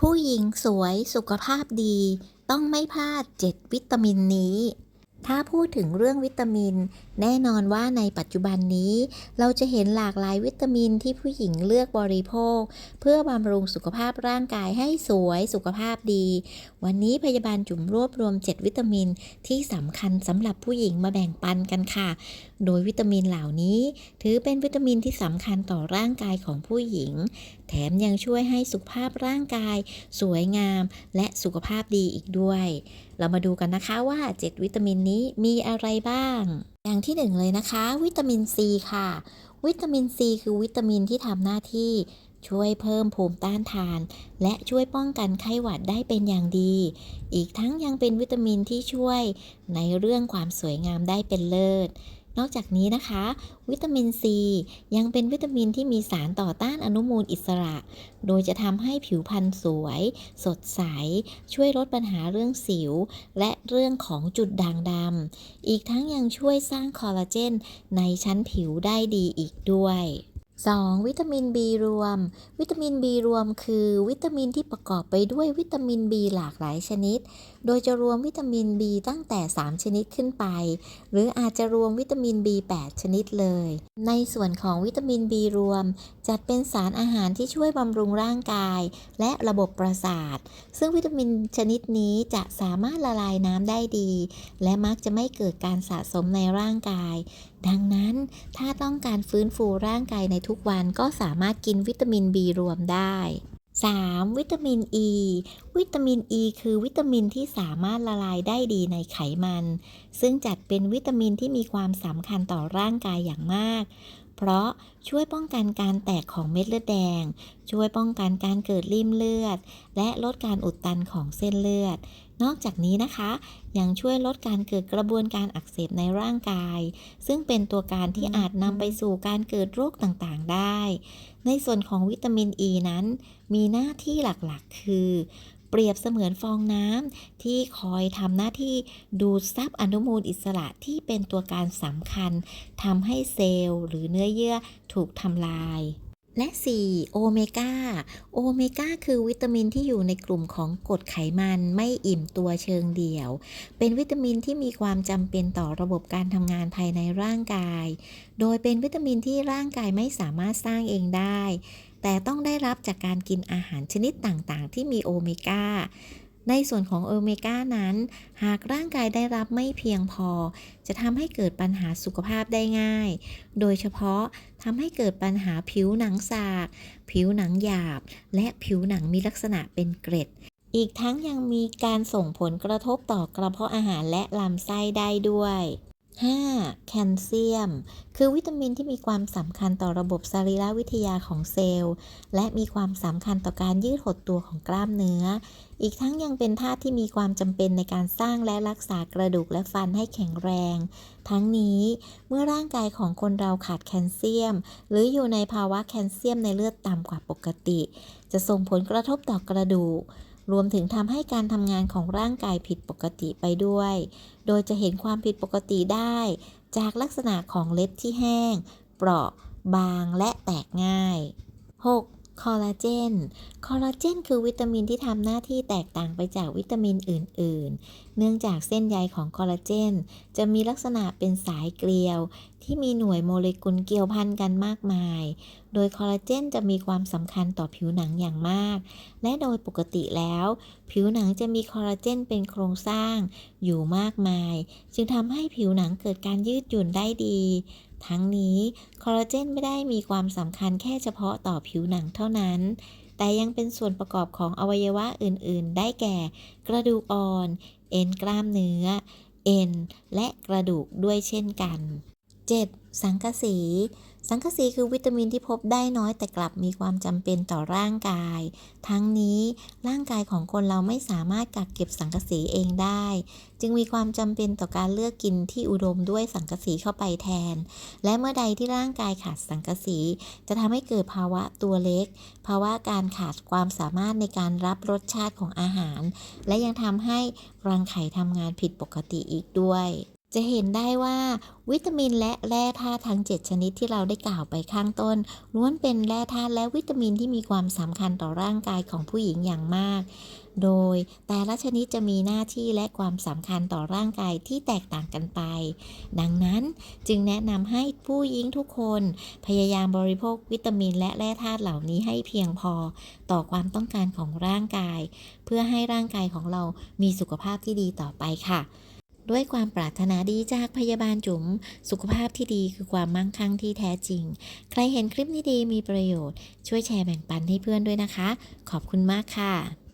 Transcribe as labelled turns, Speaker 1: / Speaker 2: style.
Speaker 1: ผู้หญิงสวยสุขภาพดี ต้องไม่พลาด 7 วิตามินนี้ ถ้าพูดถึงเรื่องวิตามิน แน่นอนว่าในปัจจุบันนี้ เราจะเห็นหลากหลายวิตามินที่ผู้หญิงเลือกบริโภค เพื่อบำรุงสุขภาพร่างกายให้สวยสุขภาพดี วันนี้พยาบาลจุ๋มรวบรวม 7 วิตามินที่สำคัญสำหรับผู้หญิงมาแบ่งปันกันค่ะ โดยวิตามินเหล่านี้ ถือเป็นวิตามินที่สำคัญต่อร่างกายของผู้หญิงแถมยังช่วยให้สุขภาพร่างกาย สวยงาม และสุขภาพดีอีกด้วย เรามาดูกันนะคะว่า 7 วิตามินนี้มีอะไรบ้าง อย่างที่หนึ่งเลยนะคะ วิตามินซีค่ะ วิตามินซีคือวิตามินที่ทำหน้าที่ช่วยเพิ่มภูมิต้านทาน และช่วยป้องกันไข้หวัดได้เป็นอย่างดี อีกทั้งยังเป็นวิตามินที่ช่วยในเรื่องความสวยงามได้เป็นเลิศ นอกจากนี้นะคะ วิตามินซียังเป็นวิตามินที่มีสารต่อต้านอนุมูลอิสระ โดยจะทำให้ผิวพรรณสวย สดใส ช่วยลดปัญหาเรื่องสิว และเรื่องของจุดด่างดำอีกทั้งยังช่วยสร้างคอลลาเจนในชั้นผิวได้ดีอีกด้วย 2. วิตามิน B รวม วิตามิน B รวมคือวิตามินที่ประกอบไปด้วยวิตามิน B หลากหลายชนิด โดยจะรวมวิตามิน B ตั้งแต่ 3 ชนิดขึ้นไป หรืออาจจะรวมวิตามิน B 8 ชนิดเลย ในส่วนของวิตามิน B รวม จัดเป็นสารอาหารที่ช่วยบำรุงร่างกาย และระบบประสาท ซึ่งวิตามินชนิดนี้จะสามารถละลายน้ำได้ดี และมักจะไม่เกิดการสะสมในร่างกาย ดังนั้นถ้าต้องการฟื้นฟูร่างกายในทุกวันก็สามารถกินวิตามิน B รวมได้ 3. วิตามิน E วิตามิน E คือวิตามินที่สามารถละลายได้ดีในไขมัน ซึ่งจัดเป็นวิตามินที่มีความสำคัญต่อร่างกายอย่างมาก เพราะช่วยป้องกันการแตกของเม็ดเลือดแดง ช่วยป้องกันการเกิดริ่มเลือด และลดการอุดตันของเส้นเลือด นอกจากนี้นะคะ ยังช่วยลดการเกิดกระบวนการอักเสบในร่างกาย ซึ่งเป็นตัวการที่อาจนำไปสู่การเกิดโรคต่างๆได้ ในส่วนของวิตามินอ e ีนั้น มีหน้าที่หลักๆ คือ เปรียบเสมือนฟองน้ำที่คอยทำหน้าที่ดูดซับอนุมูลอิสระที่เป็นตัวการสำคัญทำให้เซลล์หรือเนื้อเยื่อถูกทำลาย และ 4. โอเมก้า โอเมก้าคือวิตามินที่อยู่ในกลุ่มของกรดไขมันไม่อิ่มตัวเชิงเดี่ยว เป็นวิตามินที่มีความจำเป็นต่อระบบการทำงานภายในร่างกาย โดยเป็นวิตามินที่ร่างกายไม่สามารถสร้างเองได้ แต่ต้องได้รับจากการกินอาหารชนิดต่างๆ ที่มีโอเมก้า ในส่วนของโอเมก้านั้น หากร่างกายได้รับไม่เพียงพอ จะทำให้เกิดปัญหาสุขภาพได้ง่าย โดยเฉพาะทำให้เกิดปัญหาผิวหนังสาก ผิวหนังหยาบ และผิวหนังมีลักษณะเป็นเกร็ด อีกทั้งยังมีการส่งผลกระทบต่อกระเพาะอาหารและลำไส้ได้ด้วย 5. แคลเซียม คือวิตามินที่มีความสำคัญต่อระบบสรีรวิทยาของเซลล์ และมีความสำคัญต่อการยืดหดตัวของกล้ามเนื้อ อีกทั้งยังเป็นธาตุที่มีความจำเป็นในการสร้างและรักษากระดูกและฟันให้แข็งแรง ทั้งนี้เมื่อร่างกายของคนเราขาดแคลเซียม หรืออยู่ในภาวะแคลเซียมในเลือดต่ำกว่าปกติ จะส่งผลกระทบต่อกระดูก รวมถึงทำให้การทำงานของร่างกายผิดปกติไปด้วย โดยจะเห็นความผิดปกติได้ จากลักษณะของเล็บที่แห้ง เปราะ บางและแตกง่าย 6. คอลลาเจน คอลลาเจนคือวิตามินที่ทำหน้าที่แตกต่างไปจากวิตามินอื่น ๆ เนื่องจากเส้นใยของคอลลาเจน จะมีลักษณะเป็นสายเกลียว ที่มีหน่วยโมเลกุลเกี่ยวพันกันมากมาย โดยคอลลาเจนจะมีความสำคัญต่อผิวหนังอย่างมาก และโดยปกติแล้ว ผิวหนังจะมีคอลลาเจนเป็นโครงสร้างอยู่มากมาย จึงทำให้ผิวหนังเกิดการยืดหยุ่นได้ดี ทั้งนี้คอลลาเจนไม่ได้มีความสำคัญแค่เฉพาะต่อผิวหนังเท่านั้น แต่ยังเป็นส่วนประกอบของอวัยวะอื่น ๆ ได้แก่ กระดูกอ่อน เอ็นกล้ามเนื้อ เอ็น และกระดูกด้วยเช่นกัน 7. สังกะสี สังกะสีคือวิตามินที่พบได้น้อยแต่กลับมีความจำเป็นต่อร่างกาย ทั้งนี้ร่างกายของคนเราไม่สามารถกักเก็บสังกะสีเองได้ จึงมีความจำเป็นต่อการเลือกกินที่อุดมด้วยสังกะสีเข้าไปแทน และเมื่อใดที่ร่างกายขาดสังกะสี จะทำให้เกิดภาวะตัวเล็ก ภาวะการขาดความสามารถในการรับรสชาติของอาหาร และยังทำให้รังไข่ทำงานผิดปกติอีกด้วย จะเห็นได้ว่าวิตามินและแร่ธาตุทั้ง 7 ชนิดที่เราได้กล่าวไปข้างต้นล้วนเป็นแร่ธาตุและวิตามินที่มีความสำคัญต่อร่างกายของผู้หญิงอย่างมาก โดยแต่ละชนิดจะมีหน้าที่และความสำคัญต่อร่างกายที่แตกต่างกันไป ดังนั้นจึงแนะนำให้ผู้หญิงทุกคน พยายามบริโภควิตามินและแร่ธาตุเหล่านี้ให้เพียงพอต่อความต้องการของร่างกาย เพื่อให้ร่างกายของเรามีสุขภาพที่ดีต่อไปค่ะ ด้วยความปรารถนาดีจากพยาบาลจุ๋ม สุขภาพที่ดีคือความมั่งคั่งที่แท้จริง ใครเห็นคลิปนี้ดีมีประโยชน์ ช่วยแชร์แบ่งปันให้เพื่อนด้วยนะคะ ขอบคุณมากค่ะ